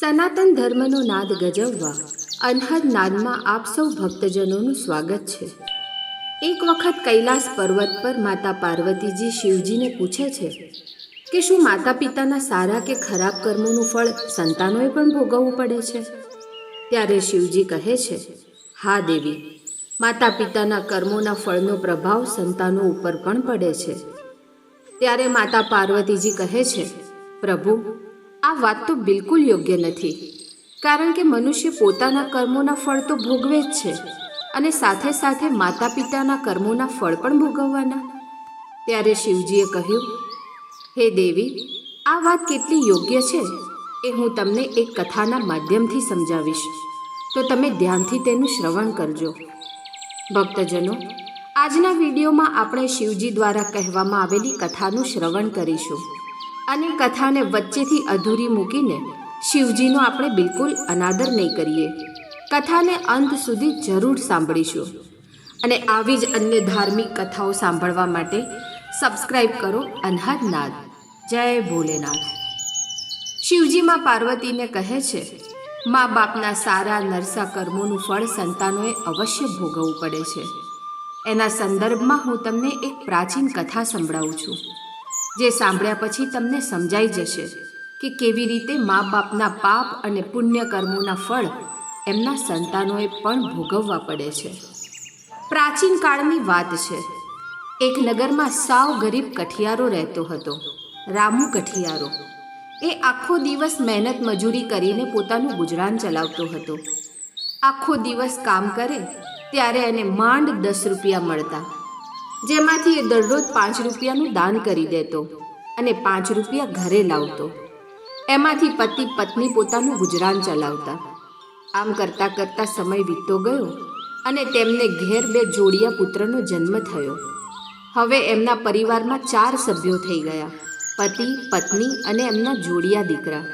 સનાતન ધર્મનો નાદ ગજવવા, અનહદ નાદમાં આપ સૌ ભક્તજનોનું સ્વાગત છે. એક વખત કૈલાસ પર્વત પર માતા પાર્વતીજી શિવજીને પૂછે છે કે શું માતા પિતાના સારા કે ખરાબ કર્મોનું ફળ સંતાનોએ પણ ભોગવવું પડે છે? ત્યારે શિવજી કહે છે, હા દેવી માતા પિતાના કર્મોના ફળનો પ્રભાવ સંતાનો ઉપર પણ પડે છે. ત્યારે માતા પાર્વતીજી કહે છે, પ્રભુ આ વાત તો બિલકુલ યોગ્ય નથી. કારણ કે મનુષ્ય પોતાના કર્મોના ફળ તો ભોગવે જ છે અને સાથે સાથે માતા પિતાના કર્મોના ફળ પણ ભોગવવાના. ત્યારે શિવજીએ કહ્યું, હે દેવી, આ વાત કેટલી યોગ્ય છે એ હું તમને એક કથાના માધ્યમથી સમજાવીશ. તો તમે ધ્યાનથી તેનું શ્રવણ કરજો. ભક્તજનો, આજના વિડીયોમાં આપણે શિવજી દ્વારા કહેવામાં આવેલી કથાનું શ્રવણ કરીશું. અને કથાને વચ્ચેથી અધૂરી મૂકીને શિવજીનો આપણે બિલકુલ અનાદર નહીં કરીએ. કથાને અંત સુધી જરૂર સાંભળીશું. અને આવી જ અન્ય ધાર્મિક કથાઓ સાંભળવા માટે સબસ્ક્રાઇબ કરો અનહદ જય ભોલેનાથ. શિવજીમાં પાર્વતીને કહે છે, મા બાપના સારા નરસા કર્મોનું ફળ સંતાનોએ અવશ્ય ભોગવવું પડે છે. એના સંદર્ભમાં હું તમને એક પ્રાચીન કથા સંભળાવું છું. જે સાંભળ્યા પછી તમને સમજાઈ જશે કે કેવી રીતે મા બાપના પાપ અને પુણ્ય કર્મોના ફળ એમના સંતાનોએ પણ ભોગવવા પડે છે. પ્રાચીન કાળની વાત છે. એક નગરમાં સાવ ગરીબ કઠિયારો રહેતો હતો, રામુ કઠિયારો. એ આખો દિવસ મહેનત મજૂરી કરીને પોતાનું ગુજરાન ચલાવતો હતો. આખો દિવસ કામ કરે, ત્યારે એને માંડ દસ રૂપિયા મળતા. જેમાંથી એ દરરોજ પાંચ રૂપિયાનું દાન કરી દેતો અને પાંચ રૂપિયા ઘરે લાવતો. એમાંથી પતિ પત્ની પોતાનું ગુજરાન ચલાવતા. આમ કરતાં કરતાં સમય વીતતો ગયો અને તેમને ઘેર બે જોડિયા પુત્રનો જન્મ થયો. હવે એમના પરિવારમાં ચાર સભ્યો થઈ ગયા, પતિ, પત્ની અને એમના જોડિયા દીકરા.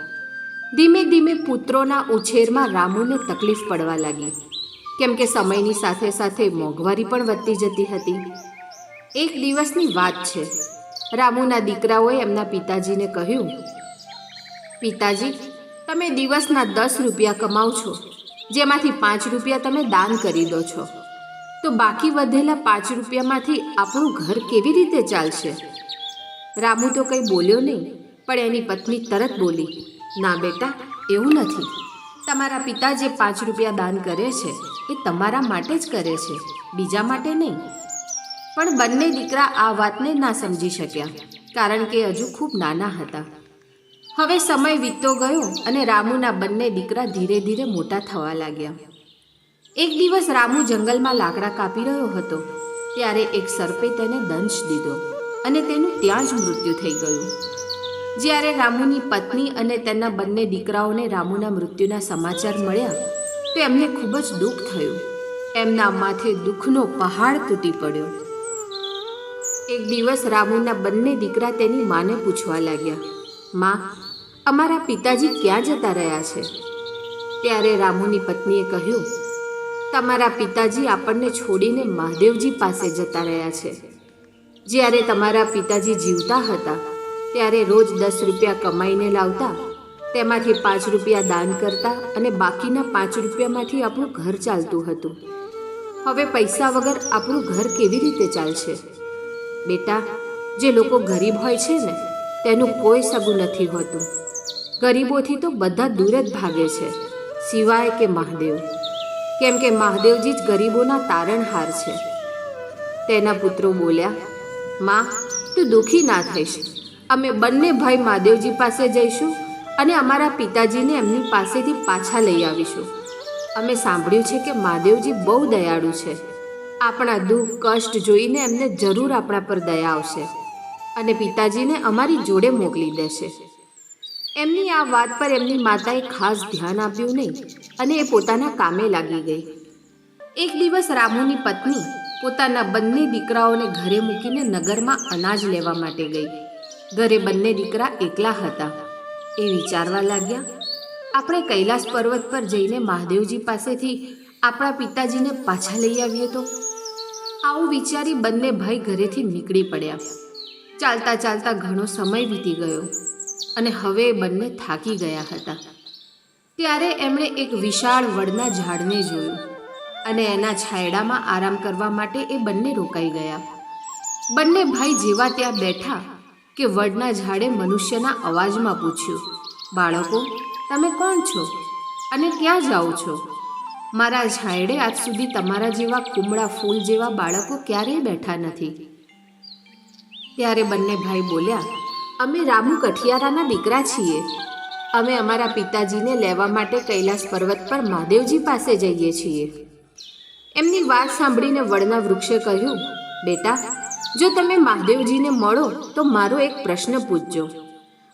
ધીમે ધીમે પુત્રોના ઉછેરમાં રામુને તકલીફ પડવા લાગી. કેમ કે સમયની સાથે સાથે મોંઘવારી પણ વધતી જતી હતી. એક દિવસની વાત છે. રામુના દીકરાઓએ એમના પિતાજીને કહ્યું, પિતાજી, તમે દિવસના દસ રૂપિયા કમાવ છો, જેમાંથી પાંચ રૂપિયા તમે દાન કરી દો છો. તો બાકી વધેલા પાંચ રૂપિયામાંથી આપણું ઘર કેવી રીતે ચાલશે? રામુ તો કંઈ બોલ્યો નહીં, પણ એની પત્ની તરત બોલી, ના બેટા, એવું નથી. તમારા પિતા જે પાંચ રૂપિયા દાન કરે છે, એ તમારા માટે જ કરે છે, બીજા માટે નહીં. પણ બંને દીકરા આ વાતને ના સમજી શક્યા, કારણ કે હજુ ખૂબ નાના હતા. હવે સમય વીતતો ગયો અને રામુના બંને દીકરા ધીરે ધીરે મોટા થવા લાગ્યા. એક દિવસ રામુ જંગલમાં લાકડા કાપી રહ્યો હતો, ત્યારે એક સર્પે તેને દંશ દીધો અને તેનું ત્યાં જ મૃત્યુ થઈ ગયું. જ્યારે રામુની પત્ની અને તેના બંને દીકરાઓને રામુના મૃત્યુના સમાચાર મળ્યા, તો એમને ખૂબ જ દુઃખ થયું. એમના માથે દુઃખનો પહાડ તૂટી પડ્યો. એક દિવસ રામુના બંને દીકરા તેની માને પૂછવા લાગ્યા, માં, અમારા પિતાજી ક્યાં જતા રહ્યા છે? ત્યારે રામુની પત્નીએ કહ્યું, તમારા પિતાજી આપણને છોડીને મહાદેવજી પાસે જતા રહ્યા છે. જ્યારે તમારા પિતાજી જીવતા હતા, ત્યારે રોજ દસ રૂપિયા કમાઈને લાવતા, તેમાંથી પાંચ રૂપિયા દાન કરતા અને બાકીના પાંચ રૂપિયામાંથી આપણું ઘર ચાલતું હતું. હવે પૈસા વગર આપણું ઘર કેવી રીતે ચાલશે? બેટા, જે લોકો ગરીબ હોય છે ને, તેનું કોઈ સગું નથી હોતું. ગરીબોથી તો બધા દૂર જ ભાગે છે, સિવાય કે મહાદેવ. કેમ કે મહાદેવજી જ ગરીબોના તારણહાર છે. તેના પુત્રો બોલ્યા, માં, તું દુઃખી ના થઈશ. અમે બંને ભાઈ મહાદેવજી પાસે જઈશું અને અમારા પિતાજીને એમની પાસેથી પાછા લઈ આવીશું. અમે સાંભળ્યું છે કે મહાદેવજી બહુ દયાળુ છે. આપણા દુઃખ, કષ્ટ જોઈને એમને જરૂર આપણા પર દયા આવશે અને પિતાજીને અમારી જોડે મોકલી દેશે. એમની આ વાત પર એમની માતાએ ખાસ ધ્યાન આપ્યું નહીં અને એ પોતાના કામે લાગી ગઈ. એક દિવસ રામુની પત્ની પોતાના બંને દીકરાઓને ઘરે મૂકીને નગરમાં અનાજ લેવા માટે ગઈ. ઘરે બંને દીકરા એકલા હતા. એ વિચારવા લાગ્યા, આપણે કૈલાસ પર્વત પર જઈને મહાદેવજી પાસેથી આપણા પિતાજીને પાછા લઈ આવીએ તો? આવું વિચારી બંને ભાઈ ઘરેથી નીકળી પડ્યા. ચાલતા ચાલતા ઘણો સમય વીતી ગયો અને હવે બંને થાકી ગયા હતા. ત્યારે એમણે એક વિશાળ વડના ઝાડને જોયું અને એના છાયડામાં આરામ કરવા માટે એ બંને રોકાઈ ગયા. બંને ભાઈ જેવા ત્યાં બેઠા કે વડના ઝાડે મનુષ્યના અવાજમાં પૂછ્યું, બાળકો, તમે કોણ છો અને ક્યાં જાઓ છો? મારા ઝાયડે આજ સુધી તમારા જેવા કુમળા ફૂલ જેવા બાળકો ક્યારેય બેઠા નથી. ત્યારે બંને ભાઈ બોલ્યા, અમે રામુ કઠિયારાના દીકરા છીએ. અમે અમારા પિતાજીને લેવા માટે કૈલાસ પર્વત પર મહાદેવજી પાસે જઈએ છીએ. એમની વાત સાંભળીને વડના વૃક્ષે કહ્યું, બેટા, જો તમે મહાદેવજીને મળો, તો મારો એક પ્રશ્ન પૂછજો.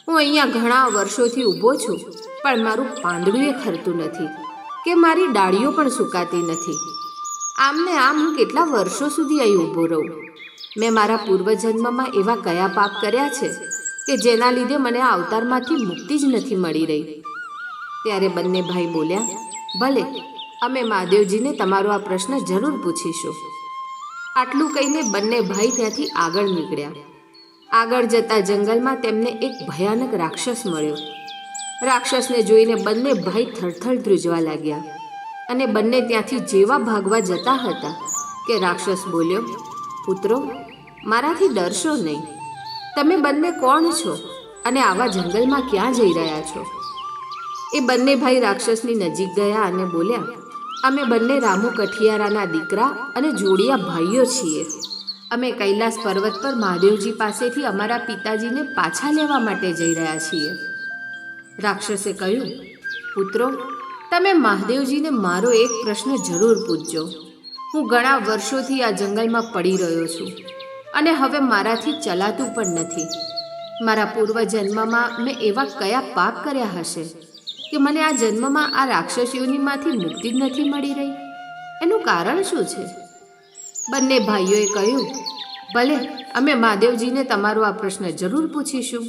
હું અહીંયા ઘણા વર્ષોથી ઊભો છું, પણ મારું પાંદડું એ ખરતું નથી. કે મારી ડાળીઓ પણ સુકાતી નથી. આમને આમ હું કેટલા વર્ષો સુધી અહીં ઊભો રહું. મેં મારા પૂર્વજન્મમાં એવા કયા પાપ કર્યા છે કે જેના લીધે મને આ અવતારમાંથી મુક્તિ જ નથી મળી રહી. ત્યારે બંને ભાઈ બોલ્યા, ભલે, અમે મહાદેવજીને તમારો આ પ્રશ્ન જરૂર પૂછીશું. આટલું કહીને બંને ભાઈ ત્યાંથી આગળ નીકળ્યા. આગળ જતા જંગલમાં તેમને એક ભયાનક રાક્ષસ મળ્યો. રાક્ષસને જોઈને બંને ભાઈ થરથર ધ્રુજવા લાગ્યા અને બંને ત્યાંથી જેવા ભાગવા જતા હતા કે રાક્ષસ બોલ્યો, પુત્રો, મારાથી ડરશો નહીં. તમે બંને કોણ છો અને આવા જંગલમાં ક્યાં જઈ રહ્યા છો? એ બંને ભાઈ રાક્ષસની નજીક ગયા અને બોલ્યા, અમે બંને રામુ કઠિયારાના દીકરા અને જોડિયા ભાઈઓ છીએ. અમે કૈલાસ પર્વત પર મહાદેવજી પાસેથી અમારા પિતાજીને પાછા લેવા માટે જઈ રહ્યા છીએ. રાક્ષસે કહ્યું, પુત્રો, તમે મહાદેવજીને મારો એક પ્રશ્ન જરૂર પૂછજો. હું ઘણા વર્ષોથી આ જંગલમાં પડી રહ્યો છું અને હવે મારાથી ચલાતું પણ નથી. મારા પૂર્વજન્મમાં મેં એવા કયા પાપ કર્યા હશે કે મને આ જન્મમાં આ રાક્ષસીઓનીમાંથી મુક્તિ જ નથી મળી રહી? એનું કારણ શું છે? બંને ભાઈઓએ કહ્યું, ભલે, અમે મહાદેવજીને તમારો આ પ્રશ્ન જરૂર પૂછીશું.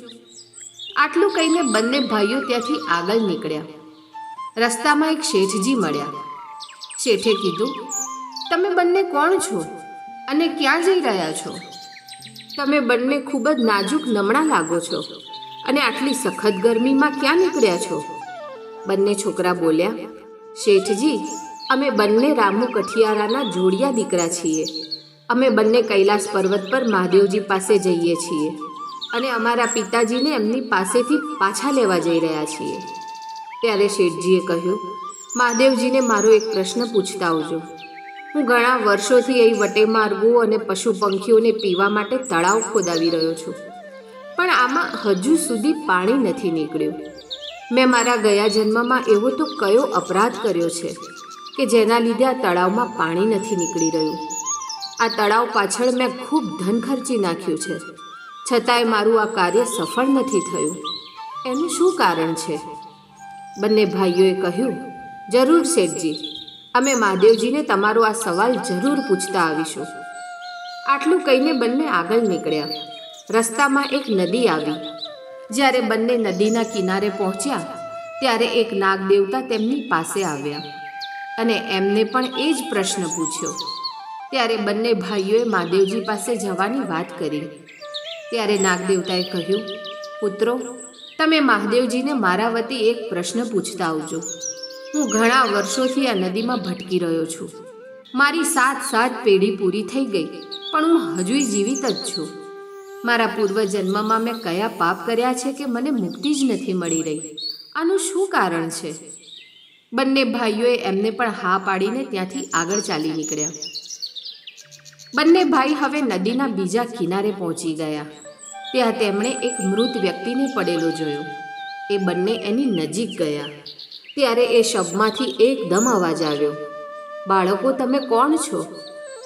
આટલું કહીને બંને ભાઈઓ ત્યાંથી આગળ નીકળ્યા. રસ્તામાં એક શેઠજી મળ્યા. શેઠે કીધું, તમે બંને કોણ છો અને ક્યાં જઈ રહ્યા છો? તમે બંને ખૂબ જ નાજુક નમણા લાગો છો અને આટલી સખત ગરમીમાં ક્યાં નીકળ્યા છો? બંને છોકરા બોલ્યા, શેઠજી, અમે બંને રામુ કઠિયારાના જોડિયા દીકરા છીએ. અમે બંને કૈલાસ પર્વત પર મહાદેવજી પાસે જઈએ છીએ. અને અમારા પિતાજીને એમની પાસેથી પાછા લેવા જઈ રહ્યા છીએ. ત્યારે શેઠજીએ કહ્યું, મહાદેવજીને મારો એક પ્રશ્ન પૂછતા આવજો. હું ઘણા વર્ષોથી અહીં વટે માર્ગો અને પશુ પંખીઓને પીવા માટે તળાવ ખોદાવી રહ્યો છું. પણ આમાં હજુ સુધી પાણી નથી નીકળ્યું. મેં મારા ગયા જન્મમાં એવો તો કયો અપરાધ કર્યો છે કે જેના લીધે આ તળાવમાં પાણી નથી નીકળી રહ્યું. આ તળાવ પાછળ મેં ખૂબ ધન ખર્ચી નાખ્યું છે. છતાંય મારું આ કાર્ય સફળ નથી થયું. એનું શું કારણ છે? બંને ભાઈઓએ કહ્યું, જરૂર શેઠજી, અમે મહાદેવજીને તમારો આ સવાલ જરૂર પૂછતા આવીશું. આટલું કહીને બંને આગળ નીકળ્યા. રસ્તામાં એક નદી આવી. જ્યારે બંને નદીના કિનારે પહોંચ્યા, ત્યારે એક નાગ દેવતા તેમની પાસે આવ્યા અને એમને પણ એ જ પ્રશ્ન પૂછ્યો. ત્યારે બંને ભાઈઓએ મહાદેવજી પાસે જવાની વાત કરી. ત્યારે નાગદેવતાએ કહ્યું, પુત્રો, તમે મહાદેવજીને મારા વતી એક પ્રશ્ન પૂછતા આવજો. હું ઘણા વર્ષોથી આ નદીમાં ભટકી રહ્યો છું. મારી સાત સાત પેઢી પૂરી થઈ ગઈ, પણ હું હજુય જીવિત જ છું. મારા પૂર્વજન્મમાં મેં કયા પાપ કર્યા છે કે મને મુક્તિ જ નથી મળી રહી? આનું શું કારણ છે? બંને ભાઈઓએ એમને પણ હા પાડીને ત્યાંથી આગળ ચાલી નીકળ્યા. બંને ભાઈ હવે નદીના બીજા કિનારે પહોંચી ગયા. ત્યાં તેમણે એક મૃત વ્યક્તિને પડેલો જોયો. એ બંને એની નજીક ગયા. ત્યારે એ શબમાંથી એકદમ અવાજ આવ્યો. બાળકો, તમે કોણ છો?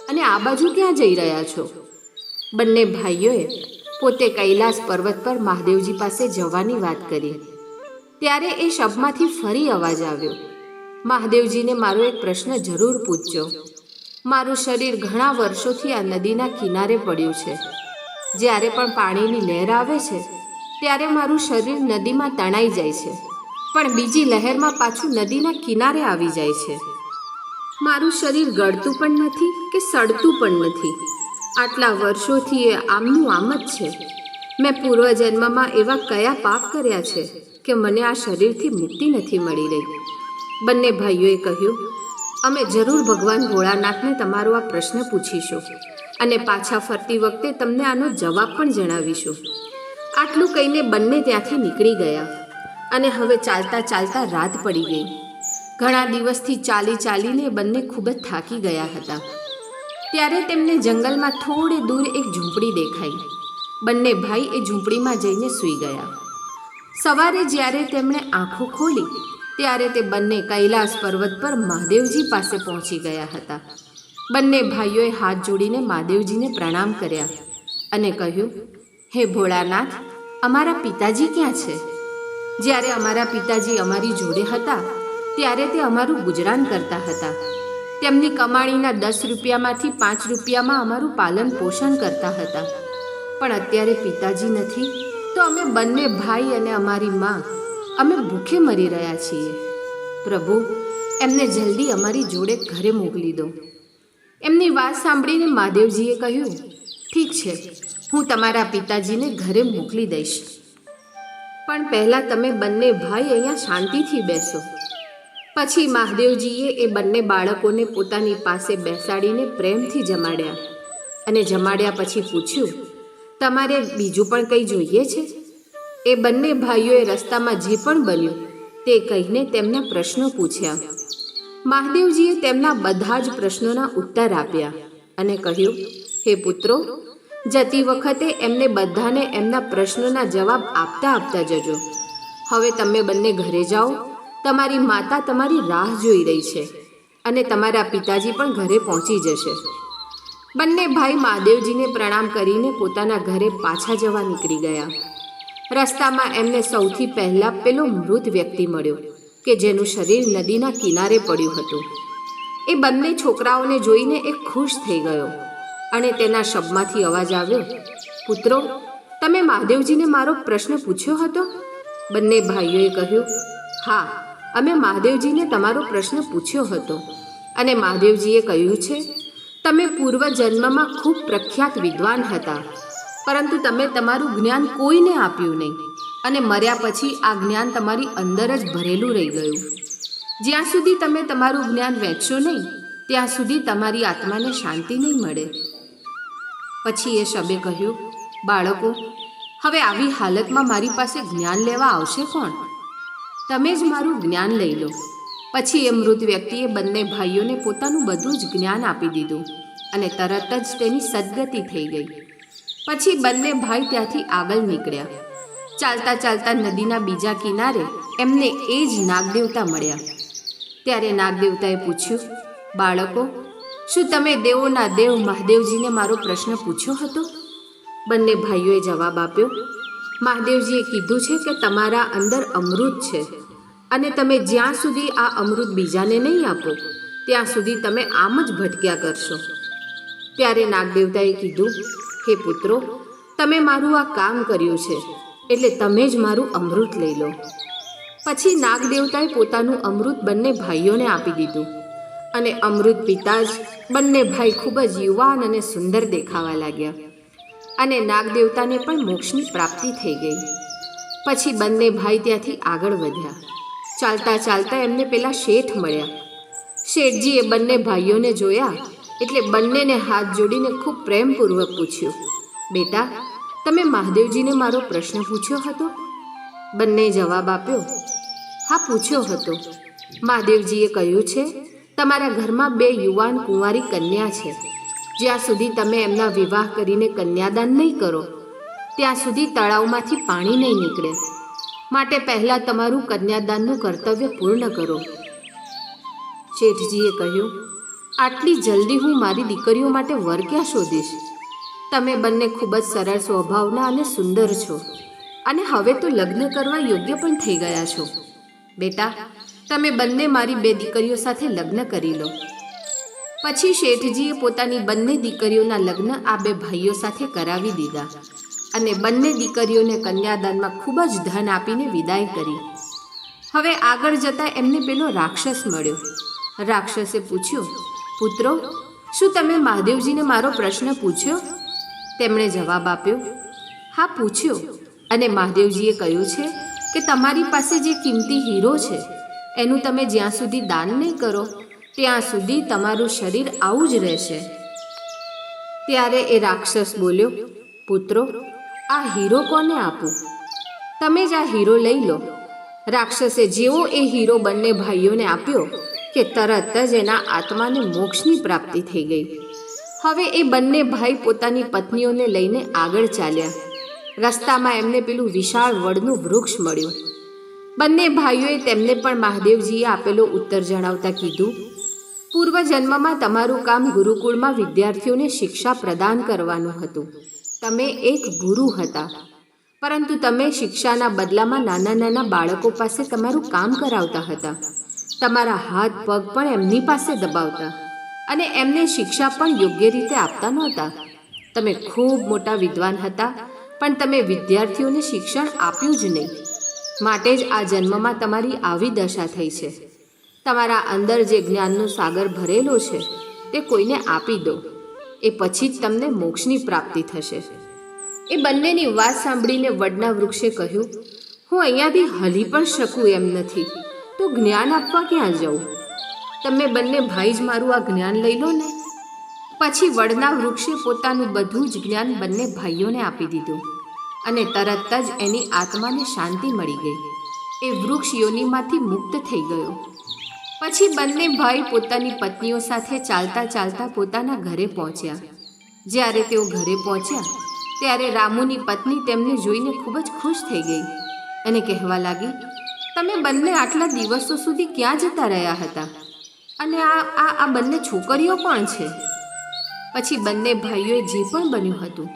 અને આ બાજુ ક્યાં જઈ રહ્યા છો? બંને ભાઈઓએ પોતે કૈલાસ પર્વત પર મહાદેવજી પાસે જવાની વાત કરી. ત્યારે એ શબમાંથી ફરી અવાજ આવ્યો. મહાદેવજીને મારો એક પ્રશ્ન જરૂર પૂછજો. મારું શરીર ઘણા વર્ષોથી આ નદીના કિનારે પડ્યું છે. જ્યારે પણ પાણીની લહેર આવે છે, ત્યારે મારું શરીર નદીમાં તણાઈ જાય છે, પણ બીજી લહેરમાં પાછું નદીના કિનારે આવી જાય છે. મારું શરીર ગળતું પણ નથી કે સડતું પણ નથી. આટલા વર્ષોથી એ આમનું આમ જ છે. મેં પૂર્વજન્મમાં એવા કયા પાપ કર્યા છે કે મને આ શરીરથી મુક્તિ નથી મળી રહી. બંને ભાઈઓએ કહ્યું અમે જરૂર ભગવાન ભોળાનાથને તમારો આ પ્રશ્ન પૂછીશું અને પાછા ફરતી વખતે તમને આનો જવાબ પણ જણાવીશું. આટલું કહીને બંને ત્યાંથી નીકળી ગયા અને હવે ચાલતા ચાલતા રાત પડી ગઈ. ઘણા દિવસથી ચાલી ચાલીને બંને ખૂબ જ થાકી ગયા હતા. ત્યારે તેમને જંગલમાં થોડે દૂર એક ઝૂંપડી દેખાઈ. બંને ભાઈ એ ઝૂંપડીમાં જઈને સૂઈ ગયા. સવારે જ્યારે તેમણે આંખો ખોલી ત્યારે તે બંને કૈલાસ પર્વત પર મહાદેવજી પાસે પહોંચી ગયા હતા. બંને ભાઈઓએ હાથ જોડીને મહાદેવજીને પ્રણામ કર્યા અને કહ્યું, હે ભોળાનાથ, અમારા પિતાજી ક્યાં છે? જ્યારે અમારા પિતાજી અમારી જોડે હતા, ત્યારે તે અમારું ગુજરાન કરતા હતા. તેમની કમાણીના દસ રૂપિયામાંથી પાંચ રૂપિયામાં અમારું પાલન પોષણ કરતા હતા. પણ અત્યારે પિતાજી નથી, તો અમે બંને ભાઈ અને અમારી માં અમે ભૂખે મરી રહ્યા છીએ. પ્રભુ, એમને જલ્દી અમારી જોડે ઘરે મોકલી દો. એમની વાત સાંભળીને મહાદેવજીએ કહ્યું, ઠીક છે, હું તમારા પિતાજીને ઘરે મોકલી દઈશ. પણ પહેલાં તમે બંને ભાઈ અહીંયા શાંતિથી બેસો. પછી મહાદેવજીએ એ બંને બાળકોને પોતાની પાસે બેસાડીને પ્રેમથી જમાડ્યા અને જમાડ્યા પછી પૂછ્યું, તમારે બીજું પણ કંઈ જોઈએ છે? એ બંને ભાઈઓએ રસ્તામાં જે પણ બન્યું તે કહીને તેમના પ્રશ્નો પૂછ્યા. મહાદેવજીએ તેમના બધા જ પ્રશ્નોના ઉત્તર આપ્યા અને કહ્યું, હે પુત્રો, જતી વખતે એમને બધાને એમના પ્રશ્નોના જવાબ આપતા આપતા જજો. હવે તમે બંને ઘરે જાઓ, તમારી માતા તમારી રાહ જોઈ રહી છે અને તમારા પિતાજી પણ ઘરે પહોંચી જશે. બંને ભાઈ મહાદેવજીને પ્રણામ કરીને પોતાના ઘરે પાછા જવા નીકળી ગયા. રસ્તામાં એમને સૌથી પહેલાં પેલો મૃત વ્યક્તિ મળ્યો, કે જેનું શરીર નદીના કિનારે પડ્યું હતું. એ બંને છોકરાઓને જોઈને એ ખુશ થઈ ગયો અને તેના શબમાંથી અવાજ આવ્યો, પુત્રો, તમે મહાદેવજીને મારો પ્રશ્ન પૂછ્યો હતો? બંને ભાઈઓએ કહ્યું, હા, અમે મહાદેવજીને તમારો પ્રશ્ન પૂછ્યો હતો. અને મહાદેવજીએ કહ્યું છે, તમે પૂર્વ જન્મમાં ખૂબ પ્રખ્યાત વિદ્વાન હતા. પરંતુ તમે તમારું જ્ઞાન કોઈને આપ્યું નહીં. અને મર્યા પછી આ જ્ઞાન તમારી અંદર જ ભરેલું રહી ગયું. જ્યાં સુધી તમે તમારું જ્ઞાન વહેંચશો નહીં, ત્યાં સુધી તમારી આત્માને શાંતિ નહીં મળે. પછી એ શબે કહ્યું, બાળકો, હવે આવી હાલતમાં મારી પાસે જ્ઞાન લેવા આવશે કોણ? તમે જ મારું જ્ઞાન લઈ લો. પછી એ મૃત વ્યક્તિએ બંને ભાઈઓને પોતાનું બધું જ જ્ઞાન આપી દીધું અને તરત જ તેની સદગતિ થઈ ગઈ. પછી બંને ભાઈ ત્યાંથી આગળ નીકળ્યા. ચાલતા ચાલતા નદીના બીજા કિનારે એમને એ જ નાગદેવતા મળ્યા. ત્યારે નાગદેવતાએ પૂછ્યું, બાળકો, શું તમે દેવોના દેવ મહાદેવજીને મારો પ્રશ્ન પૂછ્યો હતો? બંને ભાઈઓએ જવાબ આપ્યો, મહાદેવજીએ કીધું છે કે તમારા અંદર અમૃત છે અને તમે જ્યાં સુધી આ અમૃત બીજાને નહીં આપો, ત્યાં સુધી તમે આમ જ ભટક્યા કરશો. ત્યારે નાગદેવતાએ કીધું હે પુત્રો, તમે મારું આ કામ કર્યું છે, એટલે તમે જ મારું અમૃત લઈ લો. પછી નાગદેવતાએ પોતાનું અમૃત બંને ભાઈઓને આપી દીધું. અને અમૃત પિતા જ બંને ભાઈ ખૂબ જ યુવાન અને સુંદર દેખાવા લાગ્યા. અને નાગદેવતાને પણ મોક્ષની પ્રાપ્તિ થઈ ગઈ. પછી બંને ભાઈ ત્યાંથી આગળ વધ્યા. ચાલતા ચાલતા એમને પેલા શેઠ મળ્યા. શેઠજીએ બંને ભાઈઓને જોયા એટલે બંનેને હાથ જોડીને ખૂબ પ્રેમપૂર્વક પૂછ્યું, બેટા, તમે મહાદેવજીને મારો પ્રશ્ન પૂછ્યો હતો? બંને જવાબ આપ્યો, હા, પૂછ્યો હતો. મહાદેવજીએ કહ્યું છે, તમારા ઘરમાં બે યુવાન કુંવારી કન્યા છે. જ્યાં સુધી તમે એમના વિવાહ કરીને કન્યાદાન નહીં કરો, ત્યાં સુધી તળાવમાંથી પાણી નહીં નીકળે. માટે પહેલાં તમારું કન્યાદાનનું કર્તવ્ય પૂર્ણ કરો. શેઠજીએ કહ્યું આટલી જલ્દી હું મારી દીકરીઓ માટે વર ક્યાં શોધીશ? તમે બંને ખૂબ જ સરળ સ્વભાવના અને સુંદર છો. અને હવે તો લગ્ન કરવા યોગ્ય પણ થઈ ગયા છો. બેટા, તમે બંને મારી બે દીકરીઓ સાથે લગ્ન કરી લો. પછી શેઠજીએ પોતાની બંને દીકરીઓના લગ્ન આ બે ભાઈઓ સાથે કરાવી દીધા. અને બંને દીકરીઓને કન્યાદાનમાં ખૂબ જ ધન આપીને વિદાય કરી. હવે આગળ જતાં એમને પેલો રાક્ષસ મળ્યો. રાક્ષસે પૂછ્યું પુત્રો, શું તમે મહાદેવજીને મારો પ્રશ્ન પૂછ્યો? તેમણે જવાબ આપ્યો, હા, પૂછ્યો. અને મહાદેવજીએ કહ્યું છે કે તમારી પાસે જે કિંમતી હીરો છે, એનું તમે જ્યાં સુધી દાન નહીં કરો, ત્યાં સુધી તમારું શરીર આવું જ રહેશે. ત્યારે એ રાક્ષસ બોલ્યો, પુત્રો, આ હીરો કોને આપું? તમે જ આ હીરો લઈ લો. રાક્ષસે જેવો એ હીરો બંને ભાઈઓને આપ્યો કે તરત જ એના આત્માને મોક્ષની પ્રાપ્તિ થઈ ગઈ. હવે એ બંને ભાઈ પોતાની પત્નીઓને લઈને આગળ ચાલ્યા. રસ્તામાં એમને પેલું વિશાળ વડનું વૃક્ષ મળ્યું. બંને ભાઈઓએ તેમને પણ મહાદેવજીએ આપેલો ઉત્તર જણાવતા કીધું, પૂર્વજન્મમાં તમારું કામ ગુરુકુળમાં વિદ્યાર્થીઓને શિક્ષા પ્રદાન કરવાનું હતું. તમે એક ગુરુ હતા. પરંતુ તમે શિક્ષાના બદલામાં નાના નાના બાળકો પાસે તમારું કામ કરાવતા હતા. તમારા હાથ, પગ પણ એમની પાસે દબાવતા અને એમને શિક્ષા પણ યોગ્ય રીતે આપતા નહોતા. તમે ખૂબ મોટા વિદ્વાન હતા, પણ તમે વિદ્યાર્થીઓને શિક્ષણ આપ્યું જ નહીં. માટે જ આ જન્મમાં તમારી આવી દશા થઈ છે. તમારા અંદર જે જ્ઞાનનો સાગર ભરેલો છે, તે કોઈને આપી દો. એ પછી જ તમને મોક્ષની પ્રાપ્તિ થશે. એ બંનેની વાત સાંભળીને વડના વૃક્ષે કહ્યું, હું અહીંયાથી હલી પણ શકું એમ નથી. તો જ્ઞાન આપવા ક્યાં જાઉં તમે બંને ભાઈ જ મારું આ જ્ઞાન લઈ લો ને. પછી વડના વૃક્ષે પોતાનું બધું જ જ્ઞાન બંને ભાઈઓને આપી દીધું. અને તરત જ એની આત્માને શાંતિ મળી ગઈ. એ વૃક્ષ યોનિમાંથી મુક્ત થઈ ગયો. પછી બંને ભાઈ પોતાની પત્નીઓ સાથે ચાલતા ચાલતા પોતાના ઘરે પહોંચ્યા. જ્યારે તેઓ ઘરે પહોંચ્યા, ત્યારે રામુની પત્ની તેમને જોઈને ખૂબ જ ખુશ થઈ ગઈ અને કહેવા લાગી તમે બંને આટલા દિવસો સુધી ક્યાં જતા રહ્યા હતા? અને આ આ આ બંને છોકરીઓ પણ છે? પછી બંને ભાઈઓએ જે પણ બન્યું હતું,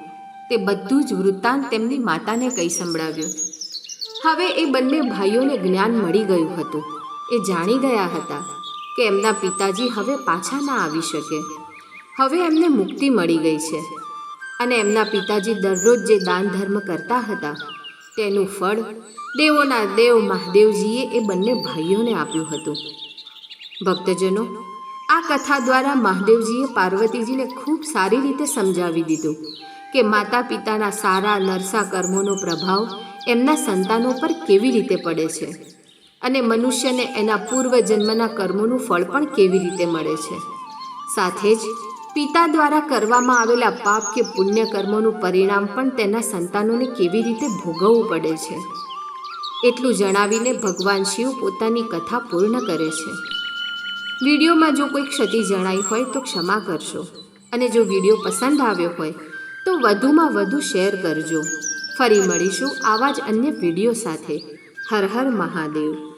તે બધું જ વૃત્તાંત તેમની માતાને કહી સંભળાવ્યું. હવે એ બંને ભાઈઓને જ્ઞાન મળી ગયું હતું. એ જાણી ગયા હતા કે એમના પિતાજી હવે પાછા ના આવી શકે. હવે એમને મુક્તિ મળી ગઈ છે. અને એમના પિતાજી દરરોજ જે દાન ધર્મ કરતા હતા તેનું ફળ દેવોના દેવ મહાદેવજીએ એ બંને ભાઈઓને આપ્યું હતું. ભક્તજનો, આ કથા દ્વારા મહાદેવજીએ પાર્વતીજીને ખૂબ સારી રીતે સમજાવી દીધું કે માતા પિતાના સારા નરસા કર્મોનો પ્રભાવ એમના સંતાનો પર કેવી રીતે પડે છે અને મનુષ્યને એના પૂર્વ જન્મના કર્મોનું ફળ પણ કેવી રીતે મળે છે. સાથે જ પિતા દ્વારા કરવામાં આવેલા પાપ કે પુણ્ય કર્મોનું પરિણામ પણ તેના સંતાનોને કેવી રીતે ભોગવવું પડે છે? એટલું જણાવીને ભગવાન શિવ પોતાની કથા પૂર્ણ કરે છે. વિડીયોમાં જો કોઈ ક્ષતિ જણાઈ હોય તો ક્ષમા કરશો અને જો વીડિયો પસંદ આવ્યો હોય તો વધુમાં વધુ શેર કરજો. ફરી મળીશું આવા જ અન્ય વીડિયો સાથે. હર હર મહાદેવ.